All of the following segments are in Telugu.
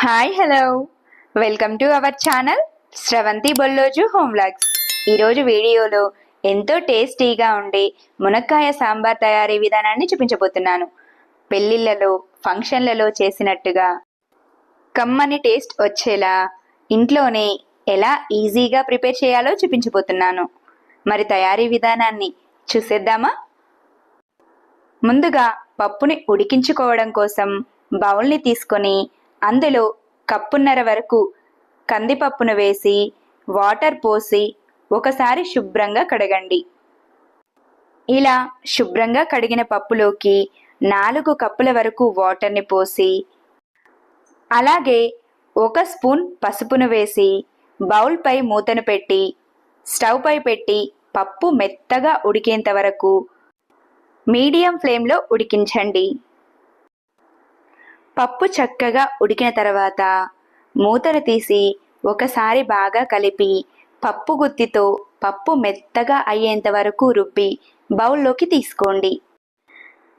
Hi hello welcome to our channel Sravanthi Bolloju home vlogs ఈరోజు వీడియోలో ఎంతో టేస్టీగా ఉండే మునక్కాయ సాంబార్ తయారీ విధానాన్ని చూపించబోతున్నాను. పెళ్ళిళ్ళలో ఫంక్షన్లలో చేసినట్టుగా కమ్మని టేస్ట్ వచ్చేలా ఇంట్లోనే ఎలా ఈజీగా ప్రిపేర్ చేయాలో చూపించబోతున్నాను. మరి తయారీ విధానాన్ని చూసేద్దామా? ముందుగా పప్పుని ఉడికించుకోవడం కోసం బౌల్ని తీసుకొని అందులో కప్పున్నర వరకు కందిపప్పును వేసి వాటర్ పోసి ఒకసారి శుభ్రంగా కడగండి. ఇలా శుభ్రంగా కడిగిన పప్పులోకి నాలుగు కప్పుల వరకు వాటర్ని పోసి అలాగే ఒక స్పూన్ పసుపును వేసి బౌల్పై మూతను పెట్టి స్టవ్ పై పెట్టి పప్పు మెత్తగా ఉడికేంత వరకు మీడియం ఫ్లేమ్లో ఉడికించండి. పప్పు చక్కగా ఉడికిన తర్వాత మూతను తీసి ఒకసారి బాగా కలిపి పప్పు గుత్తితో పప్పు మెత్తగా అయ్యేంత వరకు రుబ్బి బౌల్లోకి తీసుకోండి.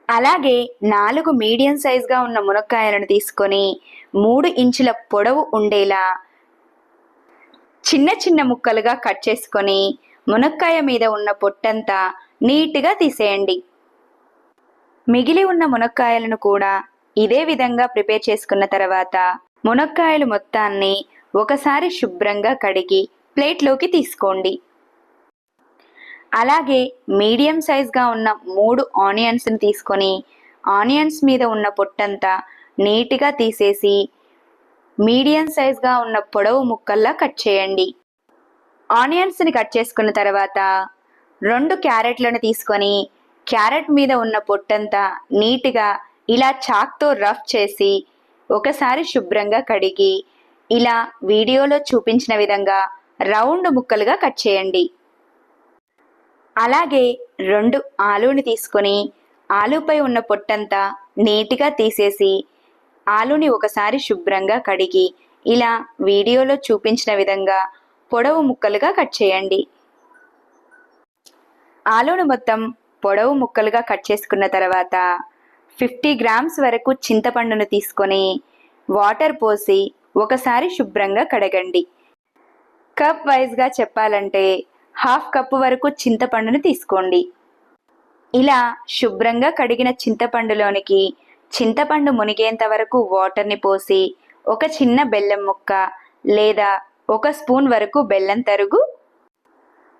అలాగే నాలుగు మీడియం సైజ్గా ఉన్న మునక్కాయలను తీసుకొని మూడు ఇంచుల పొడవు ఉండేలా చిన్న చిన్న ముక్కలుగా కట్ చేసుకొని మునక్కాయ మీద ఉన్న పొట్టంతా నీట్గా తీసేయండి. మిగిలి ఉన్న మునక్కాయలను కూడా ఇదే విధంగా ప్రిపేర్ చేసుకున్న తర్వాత మునక్కాయలు మొత్తాన్ని ఒకసారి శుభ్రంగా కడిగి ప్లేట్లోకి తీసుకోండి. అలాగే మీడియం సైజ్గా ఉన్న మూడు ఆనియన్స్ని తీసుకొని ఆనియన్స్ మీద ఉన్న పొట్టంతా నీట్గా తీసేసి మీడియం సైజ్గా ఉన్న పొడవు ముక్కల్లా కట్ చేయండి. ఆనియన్స్ని కట్ చేసుకున్న తర్వాత రెండు క్యారెట్లను తీసుకొని క్యారెట్ మీద ఉన్న పొట్టంతా నీట్గా ఇలా చాక్తో రఫ్ చేసి ఒకసారి శుభ్రంగా కడిగి ఇలా వీడియోలో చూపించిన విధంగా రౌండ్ ముక్కలుగా కట్ చేయండి. అలాగే రెండు ఆలూని తీసుకొని ఆలూపై ఉన్న పొట్టంతా నీట్గా తీసేసి ఆలూని ఒకసారి శుభ్రంగా కడిగి ఇలా వీడియోలో చూపించిన విధంగా పొడవు ముక్కలుగా కట్ చేయండి. ఆలూను మొత్తం పొడవు ముక్కలుగా కట్ చేసుకున్న తర్వాత ఫిఫ్టీ గ్రామ్స్ వరకు చింతపండును తీసుకొని వాటర్ పోసి ఒకసారి శుభ్రంగా కడగండి. కప్ వైజ్గా చెప్పాలంటే హాఫ్ కప్పు వరకు చింతపండును తీసుకోండి. ఇలా శుభ్రంగా కడిగిన చింతపండులోనికి చింతపండు మునిగేంత వరకు వాటర్ని పోసి ఒక చిన్న బెల్లం ముక్క లేదా ఒక స్పూన్ వరకు బెల్లం తరుగు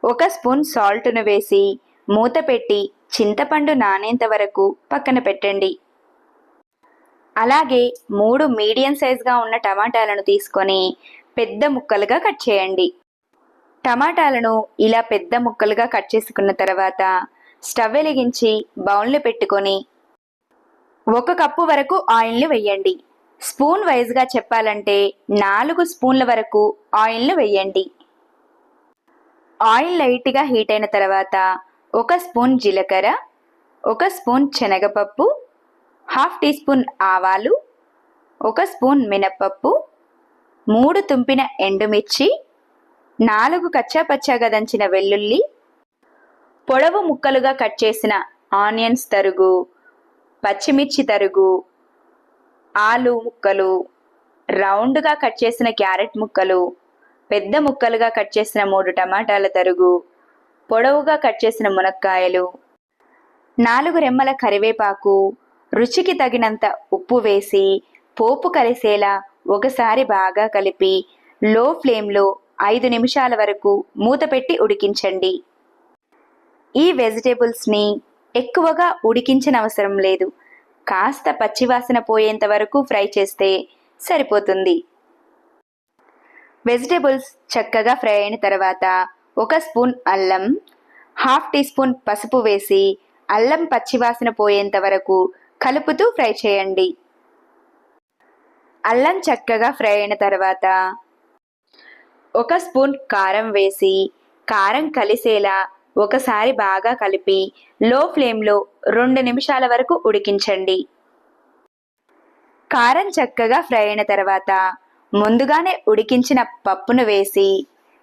ఒక స్పూన్ సాల్ట్ను వేసి మూత పెట్టి చింతపండు నానేంత వరకు పక్కన పెట్టండి. అలాగే మూడు మీడియం సైజ్గా ఉన్న టమాటాలను తీసుకొని పెద్ద ముక్కలుగా కట్ చేయండి. టమాటాలను ఇలా పెద్ద ముక్కలుగా కట్ చేసుకున్న తర్వాత స్టవ్ వెలిగించి బౌల్ని పెట్టుకొని ఒక కప్పు వరకు ఆయిల్ని వెయ్యండి స్పూన్ వైజ్గా చెప్పాలంటే నాలుగు స్పూన్ల వరకు ఆయిల్ను వెయ్యండి ఆయిల్ లైట్గా హీట్ అయిన తర్వాత ఒక స్పూన్ జీలకర్ర ఒక స్పూన్ శనగపప్పు హాఫ్ టీ స్పూన్ ఆవాలు ఒక స్పూన్ మినప్పప్పు మూడు తుంపిన ఎండుమిర్చి నాలుగు కచ్చాపచ్చాగా దంచిన వెల్లుల్లి పొడవు ముక్కలుగా కట్ చేసిన ఆనియన్స్ తరుగు పచ్చిమిర్చి తరుగు ఆలు ముక్కలు రౌండ్గా కట్ చేసిన క్యారెట్ ముక్కలు పెద్ద ముక్కలుగా కట్ చేసిన మూడు టమాటాల తరుగు పొడవుగా కట్ చేసిన మునక్కాయలు నాలుగు రెమ్మల కరివేపాకు రుచికి తగినంత ఉప్పు వేసి పోపు కలిసేలా ఒకసారి బాగా కలిపి లో ఫ్లేమ్లో ఐదు నిమిషాల వరకు మూత పెట్టి ఉడికించండి. ఈ వెజిటేబుల్స్ని ఎక్కువగా ఉడికించనవసరం లేదు. కాస్త పచ్చివాసన పోయేంత వరకు ఫ్రై చేస్తే సరిపోతుంది. వెజిటేబుల్స్ చక్కగా ఫ్రై అయిన తర్వాత ఒక స్పూన్ అల్లం హాఫ్ టీ స్పూన్ పసుపు వేసి అల్లం పచ్చివాసన పోయేంత వరకు కలుపుతూ ఫ్రై చేయండి. అల్లం చక్కగా ఫ్రై అయిన తర్వాత ఒక స్పూన్ కారం వేసి కారం కలిసేలా ఒకసారి బాగా కలిపి లో ఫ్లేమ్లో రెండు నిమిషాల వరకు ఉడికించండి. కారం చక్కగా ఫ్రై అయిన తర్వాత ముందుగానే ఉడికించిన పప్పును వేసి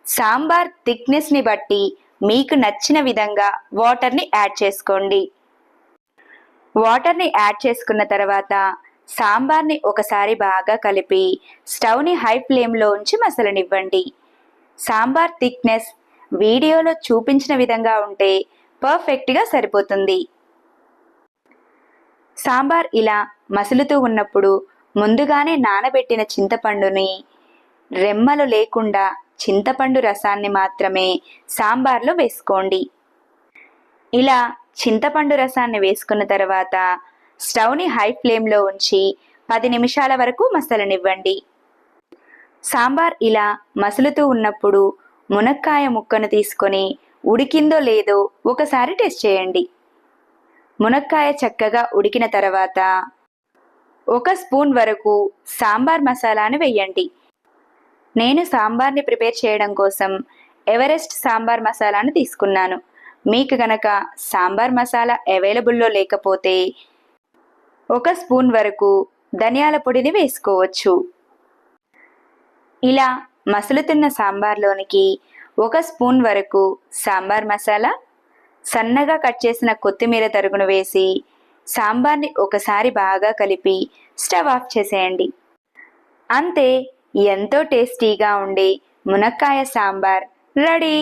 సాంబార్ థిక్నెస్ని బట్టి మీకు నచ్చిన విధంగా వాటర్ని యాడ్ చేసుకోండి. వాటర్ని యాడ్ చేసుకున్న తర్వాత సాంబార్ని ఒకసారి బాగా కలిపి స్టవ్ని హై ఫ్లేమ్లో ఉంచి మసలనివ్వండి. సాంబార్ థిక్నెస్ వీడియోలో చూపించిన విధంగా ఉంటే పర్ఫెక్ట్గా సరిపోతుంది. సాంబార్ ఇలా మసులుతూ ఉన్నప్పుడు ముందుగానే నానబెట్టిన చింతపండుని రెమ్మలు లేకుండా చింతపండు రసాన్ని మాత్రమే సాంబార్లో వేసుకోండి. ఇలా చింతపండు రసాన్ని వేసుకున్న తర్వాత స్టవ్ని హై ఫ్లేమ్లో ఉంచి పది నిమిషాల వరకు మసలనివ్వండి. సాంబార్ ఇలా మసులుతూ ఉన్నప్పుడు మునక్కాయ ముక్కను తీసుకొని ఉడికిందో లేదో ఒకసారి టెస్ట్ చేయండి. మునక్కాయ చక్కగా ఉడికిన తర్వాత ఒక స్పూన్ వరకు సాంబార్ మసాలాను వేయండి. నేను సాంబార్ని ప్రిపేర్ చేయడం కోసం ఎవరెస్ట్ సాంబార్ మసాలాను తీసుకున్నాను. మీకు గనక సాంబార్ మసాలా అవైలబుల్లో లేకపోతే ఒక స్పూన్ వరకు ధనియాల పొడిని వేసుకోవచ్చు. ఇలా మసులుతున్న సాంబార్లోనికి ఒక స్పూన్ వరకు సాంబార్ మసాలా సన్నగా కట్ చేసిన కొత్తిమీర తరుగును వేసి సాంబార్ని ఒకసారి బాగా కలిపి స్టవ్ ఆఫ్ చేసేయండి. అంతే ఎంతో టేస్టీగా ఉండే మునక్కాయ సాంబార్. రెడీ?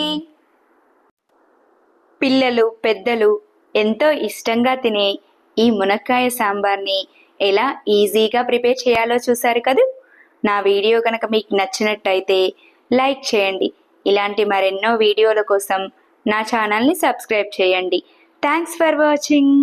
పిల్లలు పెద్దలు ఎంతో ఇష్టంగా తినే ఈ మునక్కాయ సాంబార్ని ఎలా ఈజీగా ప్రిపేర్ చేయాలో చూశారు కదూ? నా వీడియో కనుక మీకు నచ్చినట్టయితే లైక్ చేయండి. ఇలాంటి మరెన్నో వీడియోల కోసం నా ఛానల్ని సబ్స్క్రైబ్ చేయండి. Thanks for watching.